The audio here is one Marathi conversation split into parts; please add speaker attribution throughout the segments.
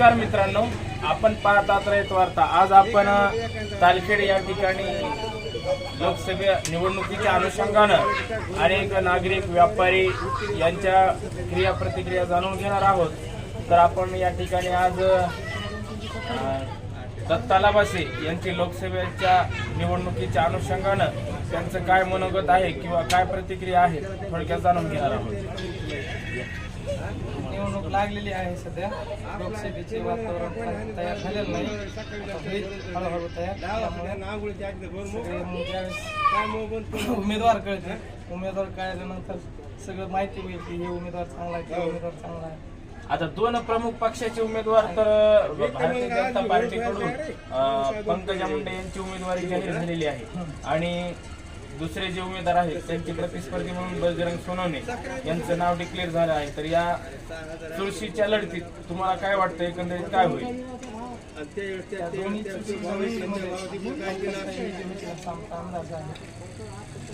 Speaker 1: नमस्कार मित्रांनो आपण पाहत आहात वार्ता. आज आपण तालखेड या ठिकाणी लोकसभा निवडणुकीच्या अनुषंगानं अनेक नागरिक व्यापारी यांच्या क्रिया प्रतिक्रिया जाणून घेणार आहोत. तर आपण या ठिकाणी आज दत्तालाबासे यांची लोकसभेच्या निवडणुकीच्या अनुषंगानं त्यांचं काय मनोगत आहे किंवा काय प्रतिक्रिया आहे थोडक्यात जाणून घेणार आहोत.
Speaker 2: निवडणूक लागलेली आहे सध्या. लोकसभेचे वातावरण तयार झालेलं नाही. हळूहळू तयार त्यामुळे उमेदवार कळते उमेदवार कळल्यानंतर सगळं माहिती होईल की हे उमेदवार चांगला आहे ते उमेदवार चांगला आहे.
Speaker 1: आता दोन प्रमुख पक्षाचे उमेदवार तर भारतीय जनता पार्टीकडून पंकजा मुंडे यांची उमेदवारी जाहीर झालेली आहे. आणि दुसरे जे उमेदवार आहेत त्यांची प्रतिस्पर्धी म्हणून बजरंग सोनवणे यांचं नाव डिक्लेअर झालं आहे. तर या तुळशीच्या लढतीत तुम्हाला काय वाटतं? एकंदरीत काय होईल?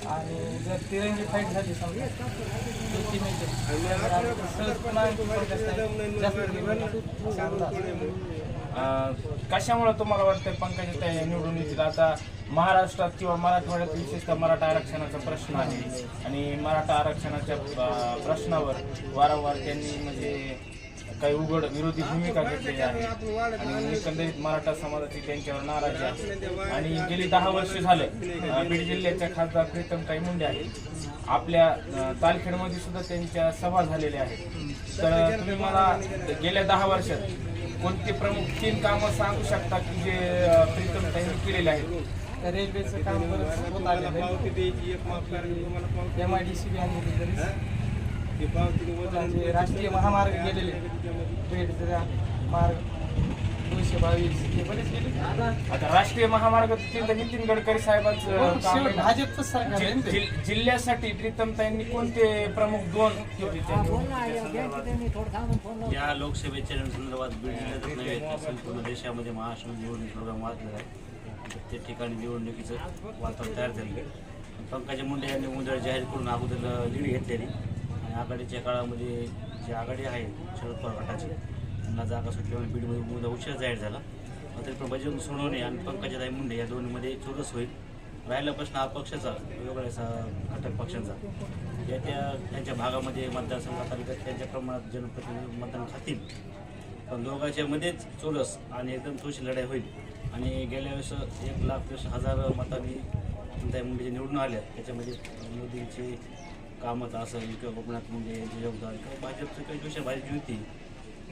Speaker 2: आणि जर तिरंगी फाईट झाली समजा
Speaker 1: कशामुळे तुम्हाला वाटतं पंकजा निवडून येतील आता महाराष्ट्रात किंवा मराठवाड्यात विशेषतः मराठा आरक्षणाचा प्रश्न आहे. आणि मराठा आरक्षणाच्या प्रश्नावर वारंवार त्यांनी म्हणजे काही उघड विरोधी भूमिका घेतलेली आहे. आणि एकंदरीत मराठा समाजाची त्यांच्यावर नाराजी आहे. आणि गेली दहा वर्ष झाले बीड जिल्ह्याच्या खासदार प्रीतमताई मुंडे आहेत. आपल्या तालखेडमध्ये सुद्धा त्यांच्या सभा झालेल्या आहेत. तर तुम्ही मला गेल्या दहा वर्षात कोणते प्रमुख तीन कामं सांगू शकता की जे अ, प्रीतमताईंनी केलेले आहेत?
Speaker 2: रेल्वेचं काम होत आलेलं. आहे M I D C B आणलेली तरी म्हणजे राष्ट्रीय महामार्ग गेलेले. भेट मार्ग दोनशे बावीस. हे बरेच गेले.
Speaker 1: आता राष्ट्रीय महामार्ग तिथं नितीन गडकरी साहेबांचं ना.
Speaker 2: भाजपचं सरकार आहे ना
Speaker 1: जि-
Speaker 2: ते.
Speaker 1: जि- जिल्ह्यासाठी प्रीतमताईंनी कोणते प्रमुख दोन?
Speaker 3: या लोकसभेच्या संदर्भात बीड जिल्ह्यातच नव्हे तर संपूर्ण देशामध्ये महाराष्ट्र निवडणूक प्रोग्राम वाचलेला आहे. म्हणजे प्रत्येक ठिकाणी निवडणुकीचं वातावरण तयार झालेलं आहे. पंकजा मुंडे यांनी उमेदवार जाहीर करून अगोदर लीड घेतलेली. आणि आघाडीच्या काळामध्ये जी आघाडी आहे शरद पवार गटाची त्यांना जागा सुटल्यामुळे बीडमध्ये उमेदवार उशीर जाहीर झाला. तरी पण बजरंग सोनवणे आणि पंकजाताई मुंडे या दोन्हीमध्ये चौरस होईल. राहिला प्रश्न हा पक्षाचा वेगवेगळ्या घटक पक्षांचा. या त्या त्यांच्या भागामध्ये मतदारसंघात त्यांच्या प्रमाणात जनप्रतिनिधी मतदान खातील. पण दोघांच्या मध्येच चोरस आणि एकदम थोडीशी लढाई होईल. आणि गेल्या वेळेस एक लाख वीस हजार मतांनी त्या मुंडे निवडून आल्या. त्याच्यामध्ये मोदींचे कामत असेल किंवा कोकणात मुंडे यांचे योगदान किंवा भाजपचं काही विषय भाजपची होती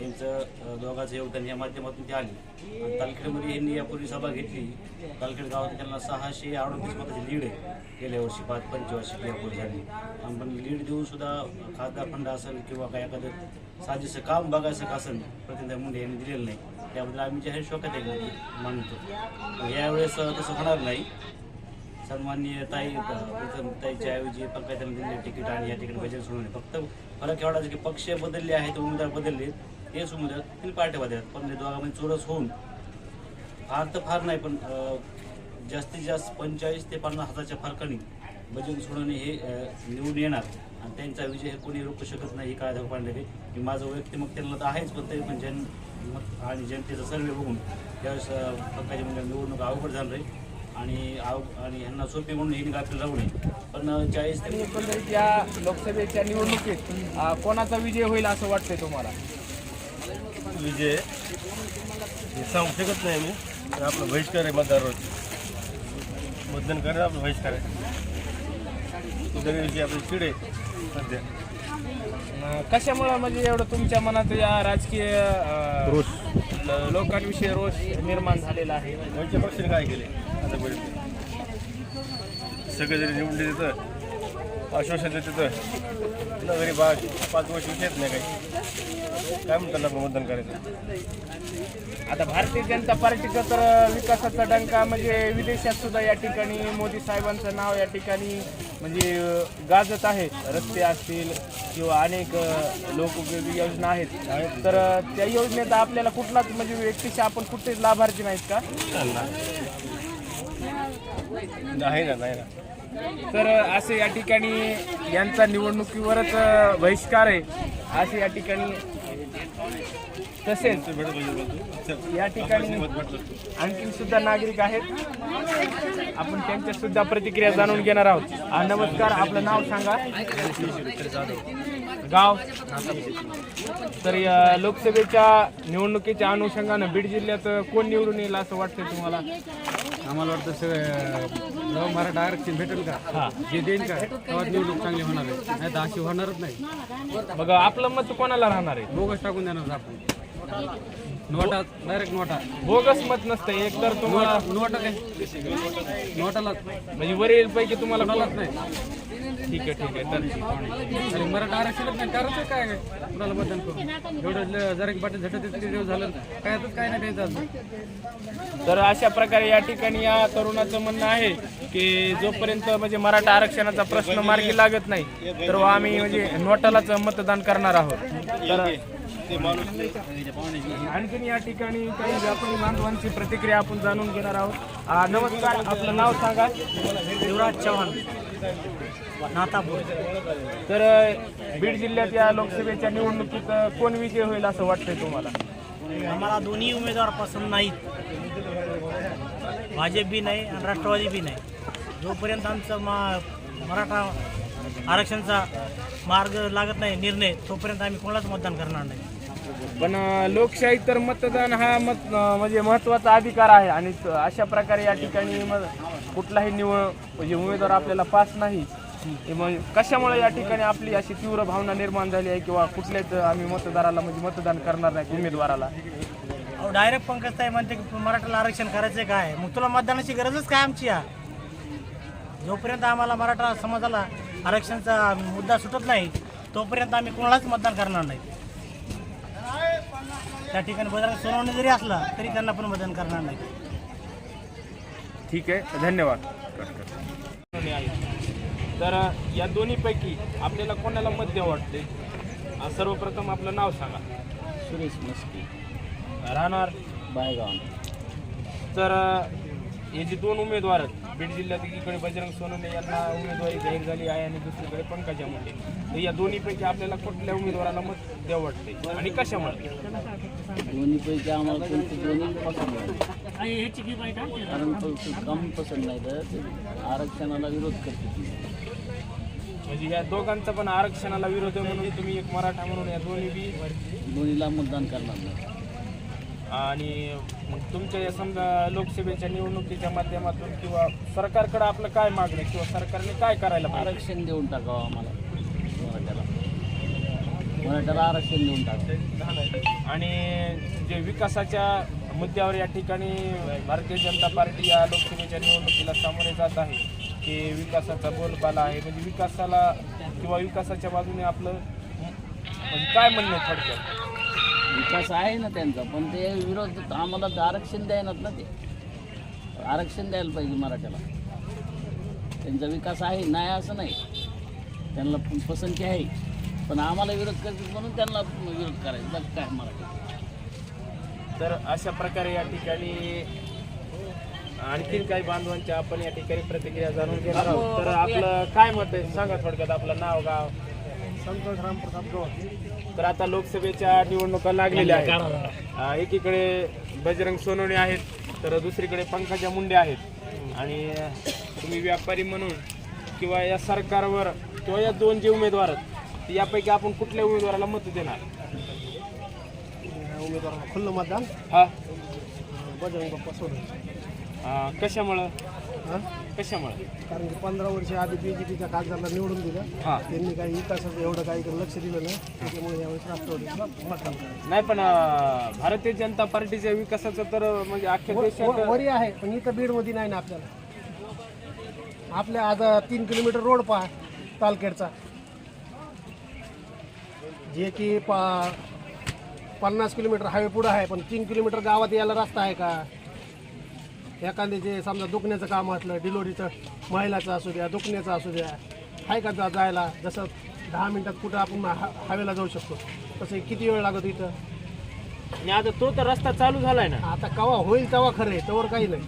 Speaker 3: यांचं दोघांचं योगदान या माध्यमातून ते आले. आणि तालखेडमध्ये यांनी यापूर्वी सभा घेतली. तालखेड गावात त्यांना सहाशे अडतीस मताची लीड आहे. गेल्या वर्षी पाच पंचवर्षी यापूर्वी झाली. आणि पण लीड देऊनसुद्धा खासदार फंड असेल किंवा काय एखादं साजेसं काम बघायचं का असेल प्रतिनिधी मुंडे यांनी दिलेलं नाही. त्याबद्दल आम्ही जाहीर शोकात मानतो यावेळेस तसं होणार नाही. सन्माननीय ताई ताईच्या ऐवजी पंकजांना दिलेले तिकीट आणि या तिकीट बजेट सोडून फक्त फरक एवढाच की पक्ष बदलले आहेत उमेदवार बदलले तेच उमेदवार तीन पार्ट्या पण ते दोघांमध्ये चोरस होऊन फार तर फार नाही पण जास्तीत जास्त पंचेचाळीस ते पन्नास हजारच्या फरकाने बजरंग सोडवणे हे निवडून येणार. आणि त्यांचा विजय हे कोणी रोखू शकत नाही हे काळाधाव पांडे की माझं वैयक्तिक मग त्यांना तर आहेच पण तरी पण ज्यांनी मत आणि जनतेचा सर्वे बघून त्यावेळेस पंकजा मुंडे निवडणूक अवघड झालं रे. आणि आव आणि ह्यांना सोपी म्हणून ही गाफील राहू नये पण चाळीस ते
Speaker 1: एकंदरीत या लोकसभेच्या निवडणुकीत अ, कोणाचा विजय होईल असं वाटतंय तुम्हाला?
Speaker 4: विजय? हे सांगू शकत नाही मी. पण आपलं बहिष्कार आहे मतदारावरती. मतदान करणं आपलं बहिष्कार आहे. मतदानाविषयी आपली चिड आहे सध्या.
Speaker 1: कशामुळं म्हणजे एवढं तुमच्या मनात या राजकीय अ,
Speaker 4: रोष.
Speaker 1: ल- लोकांविषयी रोष निर्माण झालेला आहे?
Speaker 4: वंचित पक्षाने काय केले? आतापर्यंत सगळे जरी निवडले तिथं आश्वासन देत घरी बा पाच वर्ष येत नाही काही. काय म्हणतात आपण मतदान करायचं?
Speaker 1: आता भारतीय जनता पार्टीचा तर विकासाचा डंका म्हणजे विदेशात सुद्धा या ठिकाणी मोदी साहेबांचं नाव या ठिकाणी म्हणजे गाजत आहे. रस्ते असतील किंवा अनेक लोकोपयोगी योजना आहेत. तर त्या योजनेत आपल्याला कुठलाच म्हणजे व्यक्तीशी आपण कुठेच लाभार्थी नाहीत का?
Speaker 4: नाही ना नाही ना.
Speaker 1: तर असे या ठिकाणी यांचा निवडणुकीवरच बहिष्कार आहे. असे या ठिकाणी तसेच या ठिकाणी आणखी सुद्धा नागरिक आहेत. आपण त्यांच्या सुद्धा प्रतिक्रिया जाणून घेणार आहोत. नमस्कार. आपलं नाव सांगा. गाव? तर या लोकसभेच्या निवडणुकीच्या अनुषंगानं बीड जिल्ह्यात कोण निवडून येईल असं वाटतं तुम्हाला?
Speaker 5: आम्हाला वाटतं सगळं मराठा आरक्षण भेटेल का?
Speaker 1: हा.
Speaker 5: जे देईन का तेव्हा निवडणूक चांगली होणार आहे. नाही तर अशी होणारच नाही.
Speaker 1: मग आपलं मत कोणाला राहणार आहे?
Speaker 5: बोगस टाकून देणार आपण. नोटा डायरेक्ट नोटा.
Speaker 1: बोगस मत नसतं एक तर तुम्हाला
Speaker 5: नोटा काय? नोटाला
Speaker 1: म्हणजे वरील पैकी तुम्हाला
Speaker 5: कोणालाच
Speaker 1: कोण-
Speaker 5: नाही.
Speaker 1: ठीक आहे ठीक आहे. तर
Speaker 5: आणि मराठा आरक्षणच नाही करायचं काय काय? कुणाला मतदान करून एवढं जरा पाटील झटत दिवस झालं काय आताच काय नाही द्यायचं अजून.
Speaker 1: तर अशा प्रकारे या ठिकाणी या तरुणाचं म्हणणं आहे की जोपर्यंत म्हणजे मराठा आरक्षणाचा प्रश्न मार्गी लागत नाही तर आम्ही म्हणजे नोटालाच मतदान करणार आहोत. तर आणखीन या ठिकाणी काही व्यापारी बांधवांची प्रतिक्रिया आपण जाणून घेणार आहोत. नमस्कार आपलं नाव सांगा.
Speaker 2: युवराज चव्हाण. नातापूर.
Speaker 1: तर बीड जिल्ह्यात या लोकसभेच्या निवडणुकीत कोण विजय होईल असं वाटतंय तुम्हाला?
Speaker 2: आम्हाला दोन्ही उमेदवार पसंत नाहीत. भाजप बी नाही आणि राष्ट्रवादी बी नाही. जोपर्यंत आमचा मा मराठा आरक्षणचा मार्ग लागत नाही निर्णय तोपर्यंत आम्ही कोणालाच मतदान करणार नाही.
Speaker 1: पण अ, लोकशाही तर मतदान हा मत म्हणजे महत्त्वाचा अधिकार आहे. आणि त- अशा प्रकारे या ठिकाणी मग कुठलाही निवड म्हणजे उमेदवार आपल्याला पास नाही. हे मग कशामुळे या ठिकाणी आपली अशी तीव्र भावना निर्माण झाली आहे किंवा कुठल्याच आम्ही मतदाराला म्हणजे मतदान करणार नाही उमेदवाराला?
Speaker 2: अहो डायरेक्ट पंकज ताई म्हणते की मराठाला आरक्षण करायचं काय मग तुला मतदानाची गरजच काय आमची या? जोपर्यंत आम्हाला मराठा समाजाला आरक्षणचा मुद्दा सुटत नाही तोपर्यंत आम्ही कोणालाच मतदान करणार नाही. त्या ठिकाणी बजरंग सोनवणे जरी असला तरी त्यांना पण मतदान करणार नाही.
Speaker 1: ठीक आहे धन्यवाद. तर या दोन्हीपैकी आपल्याला कोणाला मत द्यावं वाटते सर्वप्रथम आपलं नाव सांगा.
Speaker 3: सुरेश मस्की.
Speaker 1: राहणार?
Speaker 3: बायगाव.
Speaker 1: तर हे जे दोन उमेदवार आहेत बीड जिल्ह्यात एकीकडे बजरंग सोनवणे यांना उमेदवारी जाहीर झाली आहे आणि दुसरीकडे पंकजा मुंडे. तर या दोन्हीपैकी आपल्याला कुठल्या उमेदवाराला मत द्यावं वाटते आणि कशामुळे?
Speaker 6: दोन्हीपैकी आम्हाला कोणती दोन्ही पसंत नाही. कारण तो- कम पसंत नाही तर ते आरक्षणाला विरोध करते.
Speaker 1: म्हणजे या दोघांचा पण आरक्षणाला विरोध आहे म्हणून तुम्ही एक मराठा म्हणून या दोन्ही बी
Speaker 6: दोन्हीला मतदान करणार नाही.
Speaker 1: आणि मग तुमच्या या समजा लोकसभेच्या निवडणुकीच्या माध्यमातून किंवा सरकारकडे आपलं काय मागणं आहे? किंवा सरकारने काय करायला पाहिजे?
Speaker 6: आरक्षण देऊन टाकावं आम्हाला. मराठ्याला. मराठ्याला आरक्षण देऊन टाकावं.
Speaker 1: आणि जे विकासाच्या मुद्द्यावर या ठिकाणी भारतीय जनता पार्टी या लोकसभेच्या निवडणुकीला सामोरे जात आहे की विकासाचा बोलबाला आहे. म्हणजे विकासाला किंवा विकासाच्या बाजूने आपलं म्हणजे काय म्हणणं थोडक्यात?
Speaker 6: विकास आहे ना त्यांचा पण ते विरोध आम्हाला तर आरक्षण द्यायनात ना ते. आरक्षण द्यायला पाहिजे मराठ्याला. त्यांचा विकास आहे नाही असं नाही. त्यांना पसंती आहे. पण आम्हाला विरोध करतील म्हणून त्यांना विरोध करायचा काय मराठी
Speaker 1: तर अशा प्रकारे या ठिकाणी आणखीन काही बांधवांच्या आपण या ठिकाणी प्रतिक्रिया जाणून घेणार आहोत. तर आपलं काय मत आहे? सांगा थोडक्यात आपलं नाव गाव.
Speaker 2: संतोष रामप्रताप गौड
Speaker 1: तर आता लोकसभेच्या निवडणुका लागलेल्या आहेत. एकीकडे बजरंग सोनवणे आहेत तर दुसरीकडे पंकजा मुंडे आहेत. आणि तुम्ही व्यापारी म्हणून किंवा या सरकारवर किंवा या दोन जे उमेदवार आहेत यापैकी आपण कुठल्या उमेदवाराला मत देणार?
Speaker 2: उमेदवाराला खुल्लं मतदान.
Speaker 1: हा.
Speaker 2: बजरंग बाप्पा
Speaker 1: अं, कशामुळं? कशामुळं?
Speaker 2: कारण की पंधरा वर्ष आधी बी जे पीच्या खासदारला निवडून दिलं.
Speaker 1: हा.
Speaker 2: त्यांनी काही विकासाचं एवढं काही लक्ष दिलं नाही. त्याच्यामुळे यावेळेस राष्ट्रवादीला मतदान करायचं
Speaker 1: नाही पण अं, भारतीय जनता पार्टीच्या विकासाचं तर म्हणजे अख्ख्या देशात
Speaker 2: वरी आहे पण इथं बीडमध्ये नाही ना आपल्याला. आपल्या आज तीन किलोमीटर रोड पहा तालखेडचा जे की पा पन्नास किलोमीटर हायवे पुढं आहे पण तीन किलोमीटर गावात यायला रस्ता आहे का? एखादे जे समजा दुखण्याचं काम असलं डिलिव्हरीचं महिलाचं असू द्या दुखण्याचं असू द्या आहे का जा जायला? जसं दहा मिनिटात कुठं आपण हा- हायवेला जाऊ शकतो तसं किती वेळ लागतो इथं?
Speaker 1: आणि आता तो तर रस्ता चालू झालाय ना.
Speaker 2: आता कवा होईल तेव्हा खरं आहे तवर काही नाही.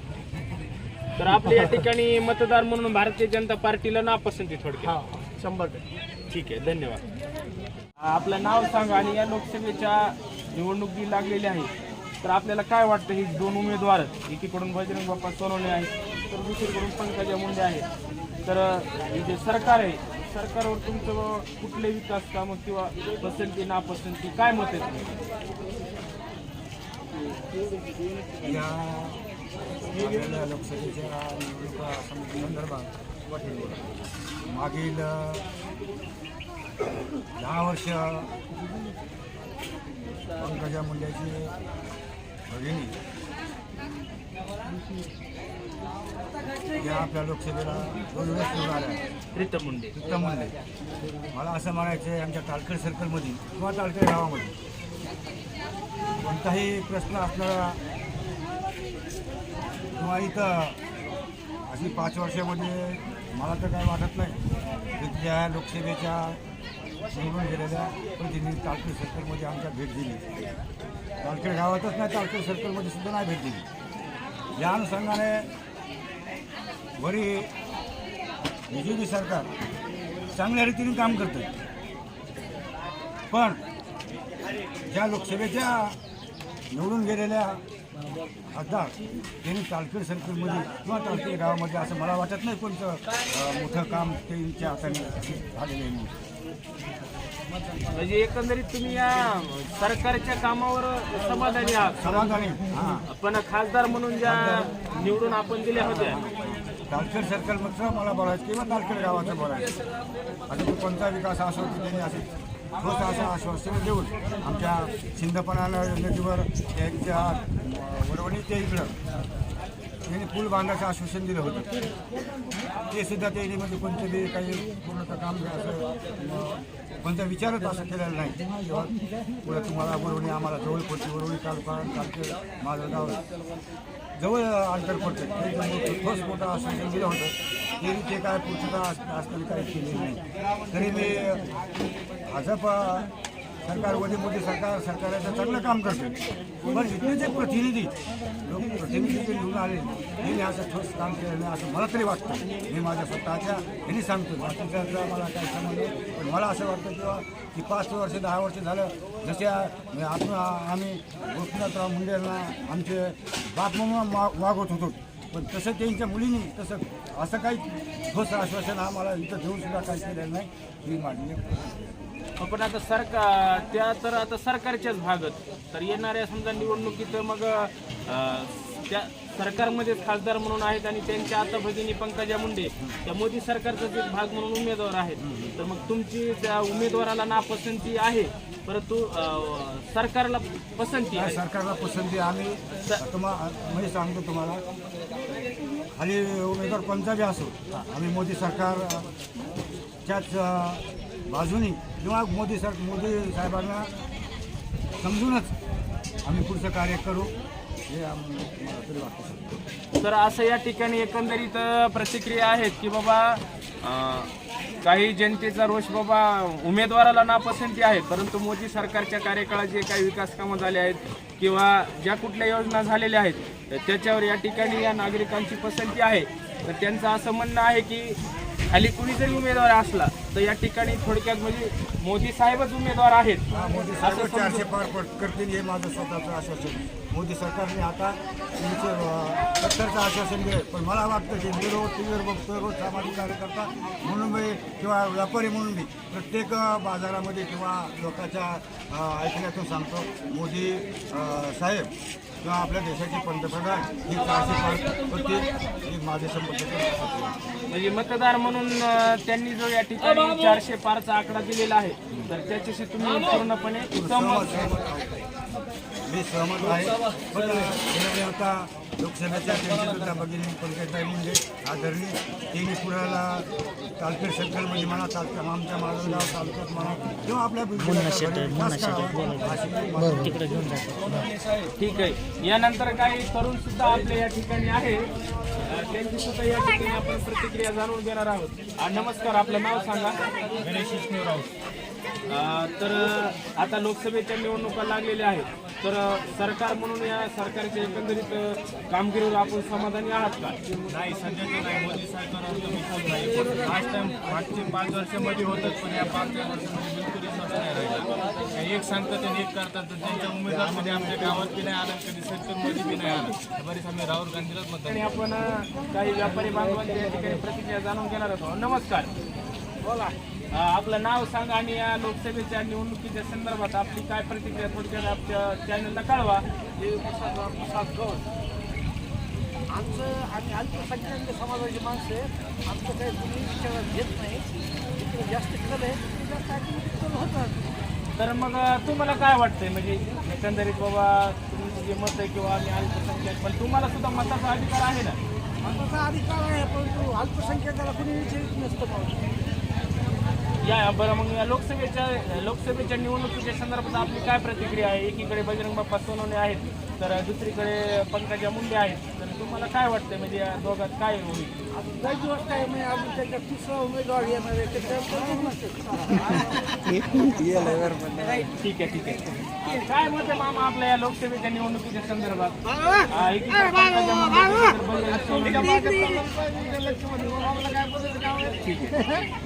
Speaker 1: तर आपल्या या ठिकाणी मतदार म्हणून भारतीय जनता पार्टीला नापसंती थोडक्यात.
Speaker 2: हा शंभर टक्के.
Speaker 1: ठीक आहे धन्यवाद. आपलं नाव सांगा आणि या लोकसभेच्या निवडणूक जी लागलेली आहे. तर आपल्याला काय वाटतं हे दोन उमेदवार एकीकडून बजरंग बाप्पा सोनवणे आहेत तर दुसरीकडून पंकजा मुंडे आहेत. तर हे जे सरकार आहे सरकारवर तुमचं कुठले विकास कामं किंवा पसंती नापसंती काय मत आहे
Speaker 7: या लोकसभेच्या निवडणुका संदर्भात मागील दहा वर्ष पंकजा मुंड्याची भगिनी या आपल्या लोकसभेला दोन वेळेस निवडून आल्या
Speaker 1: प्रीतम मुंडे
Speaker 7: उत्तम मुंडे मला असं म्हणायचं आहे आमच्या तालखेड सर्कलमध्ये किंवा तालखेड गावामध्ये कोणताही प्रश्न असणारा किंवा इथं अशी पाच वर्षामध्ये मला तर काय वाटत नाही तिथल्या लोकसभेच्या निवडून गेलेल्या प्रतिनिधी तालखेड सर्कलमध्ये आमच्या भेट दिली. तालखेड गावातच नाही तालखेड सर्कलमध्ये सुद्धा नाही भेट दिली. या अनुषंगाने वरी बी जे पी सरकार चांगल्या रीतीने काम करतं पण ज्या लोकसभेच्या निवडून गेलेल्या खासदार त्यांनी तालखेड सर्कलमध्ये किंवा तालखेड गावामध्ये असं मला वाटत नाही कोणतं मोठं काम त्यांच्या हाताने झालेलं आहे म्हणून.
Speaker 1: म्हणजे एकंदरीत तुम्ही या सरकारच्या कामावर समाधानी आहात.
Speaker 7: समाधानी. हां.
Speaker 1: पण खासदार म्हणून ज्या निवडून आपण दिल्या होत्या.
Speaker 7: तालखेड सर्कलमधलं मला बोलायचं किंवा तालखेड गावाचं बोलायचं. तो कोणता विकास असो की त्यांनी असे ठोस असं आश्वासन देऊन आमच्या सिंधपणा नदीवर त्यांच्या वरवणी ते इकडं. त्यांनी पूल बांधायचं आश्वासन दिलं होतं. ते सुद्धा त्यांनी म्हणजे कोणतं बी काही पूर्णतः काम असं कोणता विचारच असं केलेला नाही. किंवा तुम्हाला वरवणी आम्हाला जवळ पडते वरवणी तालुका तालुके माझं गाव जवळ अंतर पडतं. ते म्हणजे ठोस मोठं आश्वासन दिलं होतं. तरी ते काय पूर्तता असताना काही केलेली नाही. तरी मी भाजपा सरकारमध्ये मोदी सरकार सरकारचं चांगलं काम करते. पण इथले जे प्रतिनिधी लोक प्रतिनिधी जे निवडून आले. त्यांनी असं ठोस काम केलं नाही असं मला तरी वाटतं. मी माझ्या स्वतःच्या ह्यांनी सांगतो बाकीच्या मला काही संबंध नाही. पण मला असं वाटतं किंवा की पाच वर्ष दहा वर्ष झालं जसे म्हणजे आपण आम्ही गोपीनाथराव मुंडेंना आमचे बाप म्हणून वागवत होतो. पण तसं त्यांच्या मुलींनी तसं असं काही ठोस आश्वासन आम्हाला इथं देऊन सुद्धा काही केलेलं नाही ही माझी
Speaker 1: पण आता सरकार त्या तर आता सरकारच्याच भागात. तर येणाऱ्या समजा निवडणुकीत मग त्या सरकारमध्येच खासदार म्हणून आहेत आणि त्यांच्या आता भगिनी पंकजा मुंडे त्या मोदी सरकारचाच एक भाग म्हणून उमेदवार आहेत. तर मग तुमची त्या उमेदवाराला नापसंती आहे परंतु सरकारला पसंती आहे.
Speaker 7: सरकारला पसंती आम्ही तुम्हाला मी सांगतो तुम्हाला. आणि उमेदवार कोणता बी असो आम्ही मोदी सरकारच्याच बाजूनी किंवा मोदी सर मोदी साहेबांना समजूनच आम्ही पुढचं कार्य करू हे तरी वाटतं.
Speaker 1: तर असं या ठिकाणी एकंदरीत प्रतिक्रिया आहेत की बाबा काही जनतेचा रोष बाबा उमेदवाराला नापसंती आहे परंतु मोदी सरकारच्या कार्यकाळात जे काही विकास कामं झाले आहेत किंवा ज्या कुठल्या योजना झालेल्या आहेत तर त्याच्यावर या ठिकाणी या नागरिकांची पसंती आहे. तर त्यांचं असं म्हणणं आहे की खाली कुणी जरी उमेदवार असला तर या ठिकाणी थोडक्यात म्हणजे मोदी साहेबच उमेदवार आहेत.
Speaker 7: मोदी
Speaker 1: असं
Speaker 7: चारशे पार पड करतील हे माझं स्वतःचं आश्वासन. मोदी सरकारने आता तुमचे सत्तरचं आश्वासन दिलं पण मला वाटतं की मी रोज टी व्हीवर बघतो रोज सामाजिक कार्यकर्ता म्हणून मी किंवा व्यापारी म्हणून मी प्रत्येक बाजारामध्ये किंवा लोकांच्या ऐकण्यातून सांगतो मोदी साहेब किंवा आपल्या देशाचे पंतप्रधान हे पार करतील हे माझे संपर्क
Speaker 1: म्हणजे मतदार म्हणून अ, त्यांनी जो या ठिकाणी चारशे पारचा आकडा दिलेला आहे तर त्याच्याशी तुम्ही पूर्णपणे सहमत
Speaker 7: मी सहमत आहे. पण आता लोकसभेच्या त्यांची सुद्धा भगिनी पंकजताई मुंडे आदरणी त्यांनी पुण्याला तालखेड सर्कलमध्ये म्हणा तालुक्या आमच्या माजलगाव तालुक्यात म्हणा किंवा आपल्या
Speaker 1: ठीक आहे. यानंतर काही तरुण सुद्धा आपल्या या ठिकाणी आहे. त्यांची सुद्धा या ठिकाणी आपण प्रतिक्रिया जाणून घेणार आहोत. नमस्कार. आपलं नाव सांगा. गणेश विष्णूराव. तर आता लोकसभेच्या निवडणुका लागलेल्या आहेत. तर सरकार म्हणून या सरकारच्या एकंदरीत कामगिरीवर आपण समाधानी आहात का?
Speaker 8: नाही सध्याचे नाही. मोदी सरकारवर तर बिलकुल नाही. लास्ट टाइम मागचे पाच वर्षामध्ये होतच पण या पाच वर्षामध्ये बिलकुल नाही राहिला. एक सांगतात आणि एक करतात तर त्यांच्या उमेदवारमध्ये आमच्या गावात बी नाही आला कधी सेंटरमध्ये बी नाही आला. बरेच आम्ही राहुल गांधीलाच मतदान
Speaker 1: आणि आपण काही व्यापारी बांधवांच्या या ठिकाणी प्रतिक्रिया जाणून घेणार आहोत. नमस्कार. बोला. आपलं नाव सांगा आणि या लोकसभेच्या निवडणुकीच्या संदर्भात आपली काय प्रतिक्रिया थोडक्यात आपल्या चॅनलला कळवा.
Speaker 2: आमचं आम्ही अल्पसंख्याक समाजाची माणसं आहे आमचं काही कुणी विचारात घेत नाही. इकडे जास्त कल आहे. तिकडे जास्त ॲक्टिव्हिटी कल होतात
Speaker 1: तर मग तुम्हाला काय वाटतंय? म्हणजे एकंदरीत बाबा तुमचं जे मत आहे किंवा आम्ही अल्पसंख्याक पण तुम्हाला सुद्धा मताचा अधिकार आहे ना?
Speaker 2: मताचा अधिकार आहे परंतु अल्पसंख्याकाला कुणी विचारित नसतं पाहू
Speaker 1: या बरं मग या लोकसभेच्या लोकसभेच्या निवडणुकीच्या संदर्भात आपली काय प्रतिक्रिया आहे? एकीकडे बजरंग बाप्पा सोनवणे आहेत तर दुसरीकडे पंकजा मुंडे आहेत. तर तुम्हाला काय वाटतंय? म्हणजे या दोघात काय होईल?
Speaker 2: काही गोष्ट आहे? म्हणजे अजून त्याच्या तिसरा उमेदवार येणार आहे त्याच्यावर
Speaker 1: ठीक आहे ठीक आहे. काय मत आहे मामा आपल्या या लोकसभेच्या निवडणुकीच्या संदर्भात? हा. ठीक आहे.